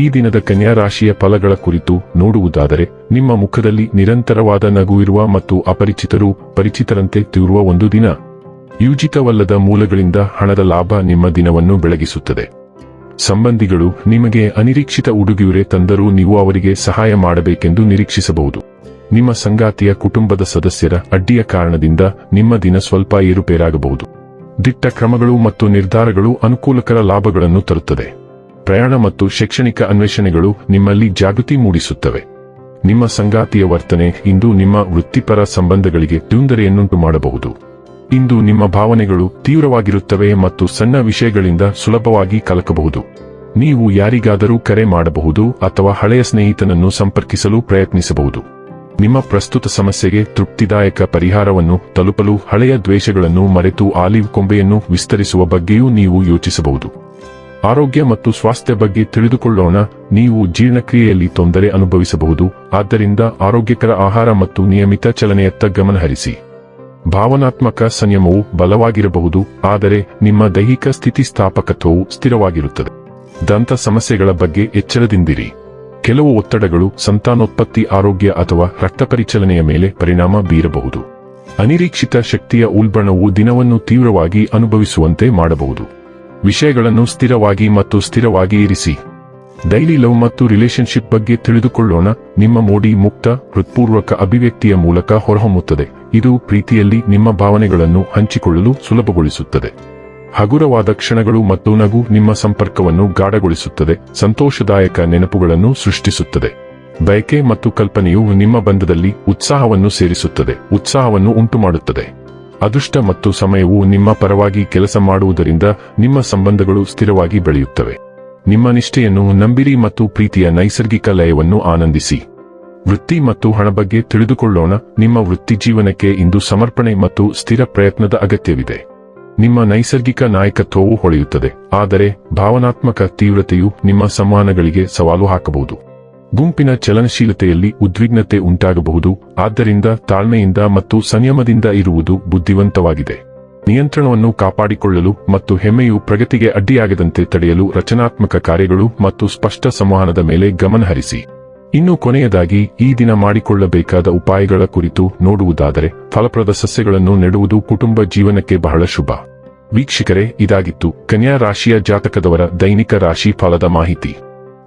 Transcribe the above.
ಈ ದಿನದ ಕನ್ಯಾ ರಾಶಿಯ ಫಲಗಳ ಕುರಿತು ನೋಡುವುದಾದರೆ, ನಿಮ್ಮ ಮುಖದಲ್ಲಿ ನಿರಂತರವಾದ ನಗು ಇರುವ ಮತ್ತು ಅಪರಿಚಿತರು ಪರಿಚಿತರಂತೆ ತಿರುವ ಒಂದು ದಿನ. ಯೂಜಿತವಲ್ಲದ ಮೂಲಗಳಿಂದ ಹಣದ ಲಾಭ ನಿಮ್ಮ ದಿನವನ್ನು ಬೆಳಗಿಸುತ್ತದೆ. ಸಂಬಂಧಿಗಳು ನಿಮಗೆ ಅನಿರೀಕ್ಷಿತ ಉಡುಗೊರೆ ತಂದರೂ ನೀವು ಅವರಿಗೆ ಸಹಾಯ ಮಾಡಬೇಕೆಂದು ನಿರೀಕ್ಷಿಸಬಹುದು. ನಿಮ್ಮ ಸಂಗಾತಿಯ ಕುಟುಂಬದ ಸದಸ್ಯರ ಅಡ್ಡಿಯ ಕಾರಣದಿಂದ ನಿಮ್ಮ ದಿನ ಸ್ವಲ್ಪ ಏರುಪೇರಾಗಬಹುದು. ದಿಟ್ಟ ಕ್ರಮಗಳು ಮತ್ತು ನಿರ್ಧಾರಗಳು ಅನುಕೂಲಕರ ಲಾಭಗಳನ್ನು ತರುತ್ತದೆ. ಪ್ರಯಾಣ ಮತ್ತು ಶೈಕ್ಷಣಿಕ ಅನ್ವೇಷಣೆಗಳು ನಿಮ್ಮಲ್ಲಿ ಜಾಗೃತಿ ಮೂಡಿಸುತ್ತವೆ. ನಿಮ್ಮ ಸಂಗಾತಿಯ ವರ್ತನೆ ಇಂದು ನಿಮ್ಮ ವೃತ್ತಿಪರ ಸಂಬಂಧಗಳಿಗೆ ತೊಂದರೆಯನ್ನುಂಟು ಮಾಡಬಹುದು. ಇಂದು ನಿಮ್ಮ ಭಾವನೆಗಳು ತೀವ್ರವಾಗಿರುತ್ತವೆ ಮತ್ತು ಸಣ್ಣ ವಿಷಯಗಳಿಂದ ಸುಲಭವಾಗಿ ಕಲಕಬಹುದು. ನೀವು ಯಾರಿಗಾದರೂ ಕರೆ ಮಾಡಬಹುದು ಅಥವಾ ಹಳೆಯ ಸ್ನೇಹಿತನನ್ನು ಸಂಪರ್ಕಿಸಲು ಪ್ರಯತ್ನಿಸಬಹುದು. ನಿಮ್ಮ ಪ್ರಸ್ತುತ ಸಮಸ್ಯೆಗೆ ತೃಪ್ತಿದಾಯಕ ಪರಿಹಾರವನ್ನು ತಲುಪಲು ಹಳೆಯ ದ್ವೇಷಗಳನ್ನು ಮರೆತು ಆಲಿವ್ ಕೊಂಬೆಯನ್ನು ವಿಸ್ತರಿಸುವ ಬಗ್ಗೆಯೂ ನೀವು ಯೋಚಿಸಬಹುದು. ಆರೋಗ್ಯ ಮತ್ತು ಸ್ವಾಸ್ಥ್ಯ ಬಗ್ಗೆ ತಿಳಿದುಕೊಳ್ಳೋಣ. ನೀವು ಜೀರ್ಣಕ್ರಿಯೆಯಲ್ಲಿ ತೊಂದರೆ ಅನುಭವಿಸಬಹುದು. ಆದ್ದರಿಂದ ಆರೋಗ್ಯಕರ ಆಹಾರ ಮತ್ತು ನಿಯಮಿತ ಚಲನೆಯತ್ತ ಗಮನಹರಿಸಿ. ಭಾವನಾತ್ಮಕ ಸಂಯಮವು ಬಲವಾಗಿರಬಹುದು, ಆದರೆ ನಿಮ್ಮ ದೈಹಿಕ ಸ್ಥಿತಿಸ್ಥಾಪಕತ್ವವು ಸ್ಥಿರವಾಗಿರುತ್ತದೆ. ದಂತ ಸಮಸ್ಯೆಗಳ ಬಗ್ಗೆ ಎಚ್ಚರದಿಂದಿರಿ. ಕೆಲವು ಒತ್ತಡಗಳು, ಸಂತಾನೋತ್ಪತ್ತಿ, ಆರೋಗ್ಯ ಅಥವಾ ರಕ್ತ ಪರಿಚಲನೆಯ ಮೇಲೆ ಪರಿಣಾಮ ಬೀರಬಹುದು. ಅನಿರೀಕ್ಷಿತ ಶಕ್ತಿಯ ಉಲ್ಬಣವು ದಿನವನ್ನು ತೀವ್ರವಾಗಿ ಅನುಭವಿಸುವಂತೆ ಮಾಡಬಹುದು. ವಿಷಯಗಳನ್ನು ಸ್ಥಿರವಾಗಿ ಮತ್ತು ಸ್ಥಿರವಾಗಿ ಇರಿಸಿ. ಡೈಲಿ ಲವ್ ಮತ್ತು ರಿಲೇಶನ್ಶಿಪ್ ಬಗ್ಗೆ ತಿಳಿದುಕೊಳ್ಳೋಣ. ನಿಮ್ಮ ಮೋಡಿ ಮುಕ್ತ, ಹೃತ್ಪೂರ್ವಕ ಅಭಿವ್ಯಕ್ತಿಯ ಮೂಲಕ ಹೊರಹೊಮ್ಮುತ್ತದೆ. ಇದು ಪ್ರೀತಿಯಲ್ಲಿ ನಿಮ್ಮ ಭಾವನೆಗಳನ್ನು ಹಂಚಿಕೊಳ್ಳಲು ಸುಲಭಗೊಳಿಸುತ್ತದೆ. ಹಗುರವಾದ ಕ್ಷಣಗಳು ಮತ್ತು ನಗು ನಿಮ್ಮ ಸಂಪರ್ಕವನ್ನು ಗಾಢಗೊಳಿಸುತ್ತದೆ. ಸಂತೋಷದಾಯಕ ನೆನಪುಗಳನ್ನು ಸೃಷ್ಟಿಸುತ್ತದೆ. ಬಯಕೆ ಮತ್ತು ಕಲ್ಪನೆಯು ನಿಮ್ಮ ಬಂಧದಲ್ಲಿ ಉತ್ಸಾಹವನ್ನು ಸೇರಿಸುತ್ತದೆ. ಉತ್ಸಾಹವನ್ನು ಉಂಟುಮಾಡುತ್ತದೆ. ಅದೃಷ್ಟ ಮತ್ತು ಸಮಯವು ನಿಮ್ಮ ಪರವಾಗಿ ಕೆಲಸ ಮಾಡುವುದರಿಂದ ನಿಮ್ಮ ಸಂಬಂಧಗಳು ಸ್ಥಿರವಾಗಿ ಬೆಳೆಯುತ್ತವೆ. ನಿಮ್ಮ ನಿಷ್ಠೆಯನ್ನು ನಂಬಿರಿ ಮತ್ತು ಪ್ರೀತಿಯ ನೈಸರ್ಗಿಕ ಲಯವನ್ನು ಆನಂದಿಸಿ. ವೃತ್ತಿ ಮತ್ತು ಹಣ ಬಗ್ಗೆ ತಿಳಿದುಕೊಳ್ಳೋಣ. ನಿಮ್ಮ ವೃತ್ತಿ ಜೀವನಕ್ಕೆ ಇಂದು ಸಮರ್ಪಣೆ ಮತ್ತು ಸ್ಥಿರ ಪ್ರಯತ್ನದ ಅಗತ್ಯವಿದೆ. ನಿಮ್ಮ ನೈಸರ್ಗಿಕ ನಾಯಕತ್ವವು ಹೊಳೆಯುತ್ತದೆ. ಆದರೆ ಭಾವನಾತ್ಮಕ ತೀವ್ರತೆಯು ನಿಮ್ಮ ಸಂವಹನಗಳಿಗೆ ಸವಾಲು ಹಾಕಬಹುದು. ಗುಂಪಿನ ಚಲನಶೀಲತೆಯಲ್ಲಿ ಉದ್ವಿಗ್ನತೆ ಉಂಟಾಗಬಹುದು, ಆದ್ದರಿಂದ ತಾಳ್ಮೆಯಿಂದ ಮತ್ತು ಸಂಯಮದಿಂದ ಇರುವುದು ಬುದ್ಧಿವಂತವಾಗಿದೆ. ನಿಯಂತ್ರಣವನ್ನು ಕಾಪಾಡಿಕೊಳ್ಳಲು ಮತ್ತು ಹೆಮ್ಮೆಯು ಪ್ರಗತಿಗೆ ಅಡ್ಡಿಯಾಗದಂತೆ ತಡೆಯಲು ರಚನಾತ್ಮಕ ಕಾರ್ಯಗಳು ಮತ್ತು ಸ್ಪಷ್ಟ ಸಂವಹನದ ಮೇಲೆ ಗಮನಹರಿಸಿ ಇನ್ನು ಕೊನೆಯದಾಗಿ, ಈ ದಿನ ಮಾಡಿಕೊಳ್ಳಬೇಕಾದ ಉಪಾಯಗಳ ಕುರಿತು ನೋಡುವುದಾದರೆ, ಫಲಪ್ರದ ಸಸ್ಯಗಳನ್ನು ನೆಡುವುದು ಕುಟುಂಬ ಜೀವನಕ್ಕೆ ಬಹಳ ಶುಭ. ವೀಕ್ಷಕರೇ, ಇದಾಗಿತ್ತು ಕನ್ಯಾ ರಾಶಿಯ ಜಾತಕದವರ ದೈನಿಕ ರಾಶಿ ಫಲದ ಮಾಹಿತಿ.